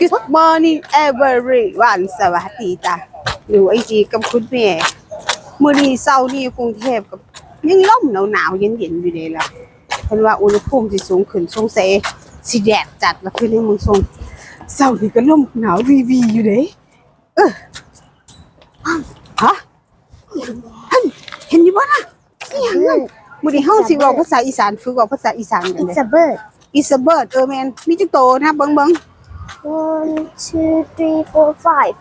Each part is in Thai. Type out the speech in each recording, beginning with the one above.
Good morning everyone สวัสดีจ้ะอยู่ไอจีกับคุณแม่มื้อนี้เช้านี้กรุงเทพกับยังลมหนาวๆเย็นๆอยู่เลยล่ะเพิ่นว่าอุณหภูมิสิสูงขึ้นสงสัยสิแดดจัดละคือในเมืองทรงเช้านี้ก็ลมหนาววีๆอยู่เด้เออฮะเฮ้ยเห็นอยู่บ่นะอีหยังนั่นมื้อนี้เฮาสิเว้าภาษาอีสานฝึกเว้าภาษาอีสานกันเด้ It's a bird. อีสเบิร์ดเออแมนมีจักโตนะเบิ่งเบิ่ง One, two, three, four, five.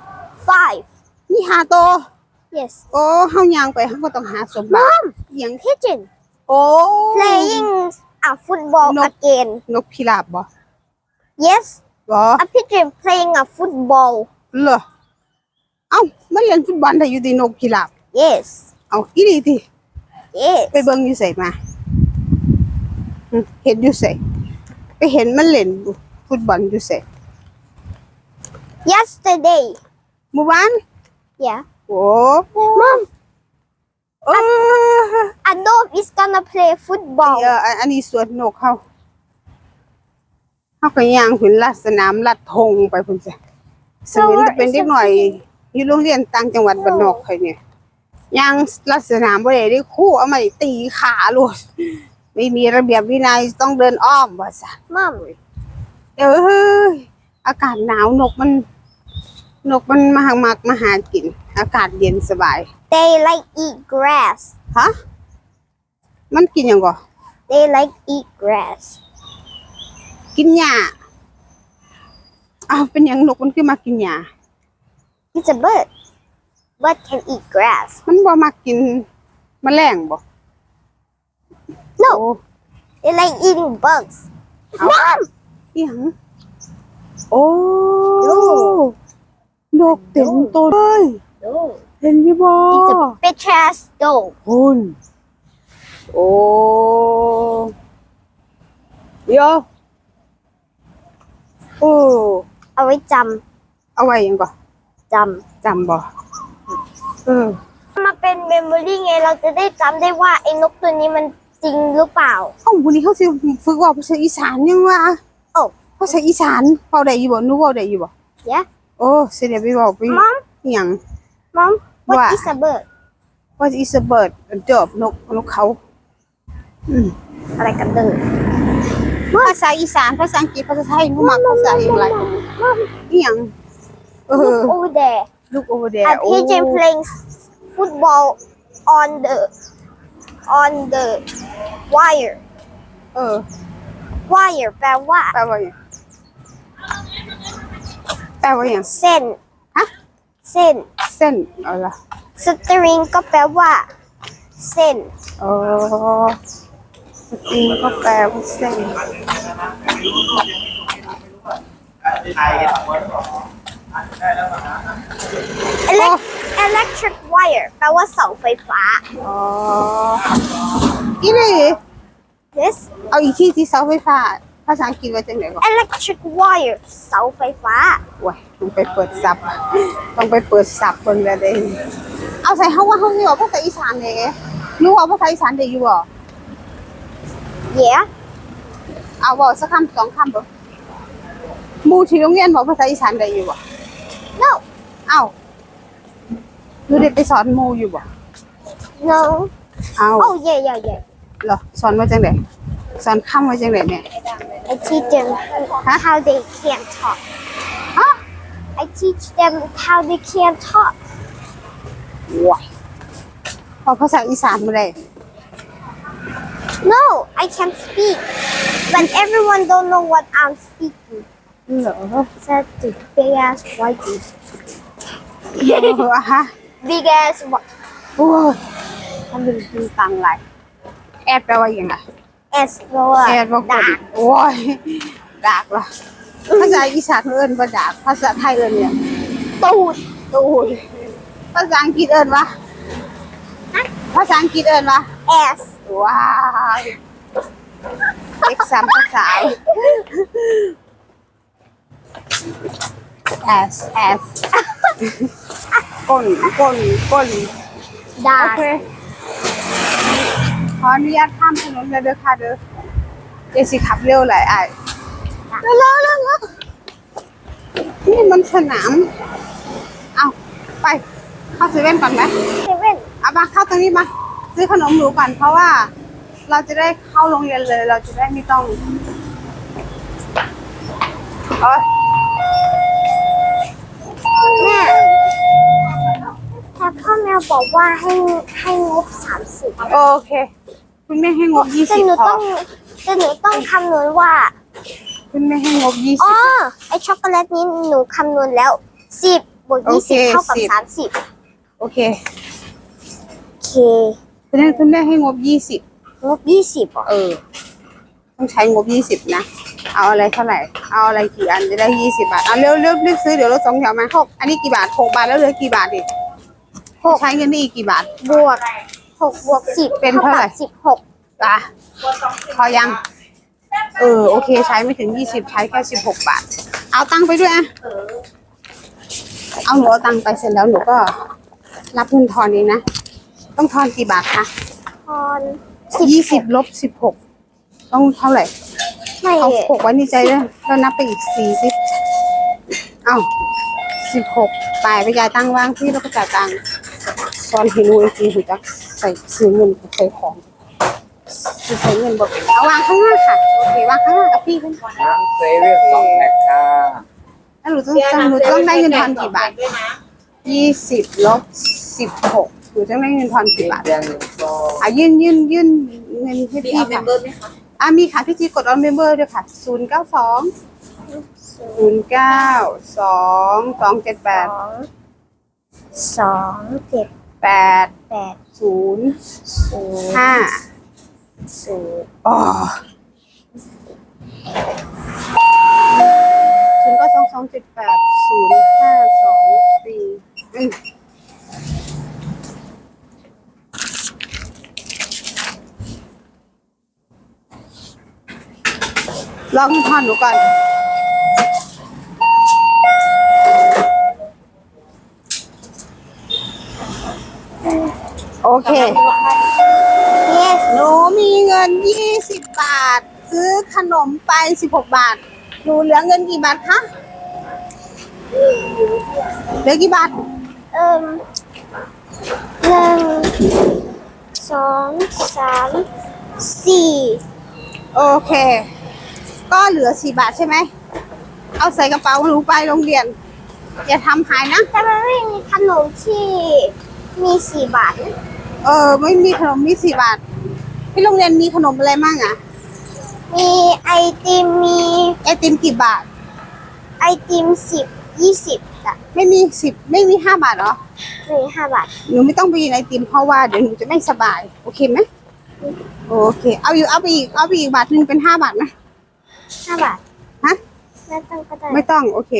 Five. มีหาโต Yes. โอ้เฮาย่างไปเฮาก็ต้องหาสมบัติ Mom, อหยัง pigeon โอ้ playing a football No. again. นกพิราบบ่ Yes, บ่ a pigeon playing a football. เหรอเอ้ามันเล่นฟุตบอลได้อยู่ที่นกพิราบ Yes. เอาอีหลีติ Yes. ไปเบิ่งอยู่ไสมาหึเห็นอยู่ไส ไปเห็นมันเล่นฟุตบอลอยู่ไส Yesterday. เมื่อวาน Yeah. โอ้ Mom, เออ a dog is gonna play เอ football. ออันอันนี้สวนนกเขาเขาก็ย่างขึ้นลัดสนามลัดธงไปพุ่นจ้ะสมัยจะเป็นเด็กหน่อย อยู่โรงเรียนต่างจังหวัดบ้านนอกใครเนี่ยย่างลัดสนามบ่ได้ได้ครู่เอามาตีขาโลด ไม่มีระเบียบวินัยต้องเดินอ้อมว่าซะ Mom, เอ้ยอากาศหนาวนกมัน นกมันมาหามักมาหากิน อากาศเย็นสบาย they like eat grass. ฮะมันกินหยังก่อ They like eat grass. กินหญ้าอ้าวเป็นหยังนกมันคือมากินหญ้า It's a bird. Bird can eat grass. มันบ่มากินแมลงบ่ No, โอ้ they like eating bugs. Mom, อิหยังโอ้ดูนกเต็มตัวเลย no. เห็นอยู่บ่ It's a bitch ass dog. คุณโอ้เดี๋ยวโอ้เอาไว้จเอาไว้หยังก่อำจจำบ่เออำมาเป็นเมมโมรี่ไงเราจะได้จำได้ว่าไอ้นกตัวนี้มัน จริงหรือเปล่า เอ้าวันนี้เขาสิฝึกเว่าภาษาอีสานยังว่าโอ้ภาษาอีสานเว้าได้อยู่บ่หนูเว้าได้อยู่บ่ Yeah โอ้สิได้ไปเว้าไป Mom อิหยัง Mom what What? is a bird What is a bird a dove นกนกเขา อะไรกันเด้อภาษาอีสานภาษาอังกฤษภาษาไทยหนูมักภาษาอย่างไรอีหยังเออ Look over there look over there a pigeon โอ้ playing football on the on the wire เออ wire แปลว่า แปลว่าหยังแปลว่าหยังเส้น ฮะ เส้น เส้นเอาล่ะ string ก็แปลว่า เส้นอ๋อสตรีก็แปลว่าเส้น Elec- electric wire แปลว่าเสาไฟฟ้า อ๋อ อีนี่ this เอาอีกที่ที่เสาไฟฟ้า ภาษาอังกฤษว่าจังไหนก่อน electric wire เสาไฟฟ้าโอ้ยต้องไปเปิดซับ ต้องไปเปิดซับเบิ่งแล้วเด้เอาใส่เฮาว่าเฮาสิเว้าภาษาอีสานเด้รู้ว่าภาษาอีสานได้อยู่บ่ yeah เอาเว้าสักคำสองคำเบิ่งหมู่ที่โรงเรียนเว้าภาษาอีสานได้อยู่บ่ no เอ้าหนูได้ไปสอนหมู่อยู่บ่ no เอา oh yeah yeah yeah เหรอสอนว่าจังไดสอนคำว่าจังไดเนี่ย I teach them how they can talk ฮะ I teach them how they can talk ว้ายพอภาษาอีสานบ่ได้ no I can speak but everyone don't know what I'm speaking เหรอ such a big ass white dude เออฮะ big ass white โอ้ ยทำเป็นจริงตังหลายแอดแปลว่าอย่างไร ass แปลว่าแอดบอกด่าโอ้ยดากว่ะภาษาอีสานเอิ้นว่าดากภาษาไทยเอิ้นเนี่ยตูดตูยภาษาอังกฤษเอิ้นว่าภาษาอังกฤษเอิ้นว่า ass ว้าวเอกสามภาษา S S ก้นก้นก้นด่าโอเค ขออนุญาตข้ามถนนเลยเด้อค่ะเด้อเจสิขับเร็วหลายอะเร็วเร็วเร็วเร็วนี่มันสนาม เอาไปเข้าเซเว่นก่อนไหมเซเว่นเอามาเข้าตรงนี้มา ซื้อขนมหนูก่อนเพราะว่า เราจะได้เข้าโรงเรียนเลย เราจะได้ไม่ต้องเอ้ย แม่แต่ พ่อแมวบอกว่าให้ให้งบสามสิบโอเค คุณแม่ให้งบยี่แต่สิบหนูพอต้องแต่หนูต้องคำนวณว่าคุณแม่ให้งบยี่อ๋สิอบ ไอช็อกโกแลตนี้หนูคำนวณแล้วสิบบวกโอยี่เคสิบเท่ากับ10สามสิบโอเคโอเคคุณแม่คุณแม่ให้งบยี่สิบงบยี่สิบอะเออ ต้องใช้งบยี่สิบนะ เอาอะไรเท่าไหร่ เอาอะไรกี่อันจะได้ยี่สิบาทเอาเร็วเร็วรีบซื้อเดี๋ยวรถสองแถวมาหกอันนี้กี่บาทหกบาทแล้วเหลือกี่บาทอีก หกใช้เงินได้อีกกี่บาท บวกหกบวกสิบเป็นเท่าไหร่กับสิบหกอะพอยัง เออโอเคใช้ไม่ถึงยี่สิบใช้แค่สิบหกบาท เอาตังค์ไปด้วยอะเอาหนูเอาตังค์ไปเสร็จแล้วหนูก็ รับเงินทอนเองนะ ต้องทอนกี่บาทคะทอนยี่สิบลบสิบหกต้องเท่าไหร่ไม่เอาหกไว้ในใจด้วยแล้วนับไปอีกสี่สิบเอ้าสิบหกตายไปจ่ายตังค์วางที่แล้วก็จ่ายตังค์ซ้ อนเห็นนูไอจีหูจักใส่ซื้อเงินกับใส่ของซื้อใส่เงินบอกเอาวางข้างหน้าค่ะโอเควางข้างหน้ากับพี่ขึ้นก่อนน้ำเซเว่นสองแพ็คค่ะแล้วหนูต้องหนูต้องได้เงินทอนกี่บาทยี่สิบลบสิบหกหนูต้องได้เงินทอนกี่บาทเดือนหนึ่งซองอะยื่นยื่นยื่นเงินให้พี่ค่ะอะมีค่ะพี่จีกดออนเมมเบอร์ด้วยค่ะศูนย์เก้าสองศูนย์เก้าสองสองเจ็ดแปสดองสองเจ็ด แปดแปดศูนย์ศูนย์ห้าศูนย์อ๋อศูนย์เก้าสองสองเจ็ดแปดศูนย์ห้าสองสี่อืมลองทอนหนูก่อน เค yes หนูมีเงิน 20 บาท ซื้อขนมไป 16 บาท หนูเหลือเงินกี่บาทคะเหลือกี่บาท เอิ่มหนึ่งสองสามสี่โอเค ก็เหลือ4บาทใช่ไหม เอาใส่กระเป๋าหนูไปโรงเรียน อย่าทำหายนะ แต่มันไม่มีขนมที่มีสี่บาทนะ เออ ไม่มีขนมมี4บาท ที่โรงเรียนมีขนมอะไรมั่งอะมีไอติมมีไอติมกี่บาท ไอติมสิบยี่สิบอะไม่มี10ไม่มี5บาทเหรอมีห้าบาทหนูไม่ต้องไปกินไอติมเพราะว่าเดี๋ยวหนูจะไม่สบาย โอเคไหมโอเค เอาอยู่เอาไปอีกเอาไปอีกบาทหนึ่งเป็นห้าบาทไหมห้าบาทฮะไม่ต้องก็ได้ไม่ต้องโอเค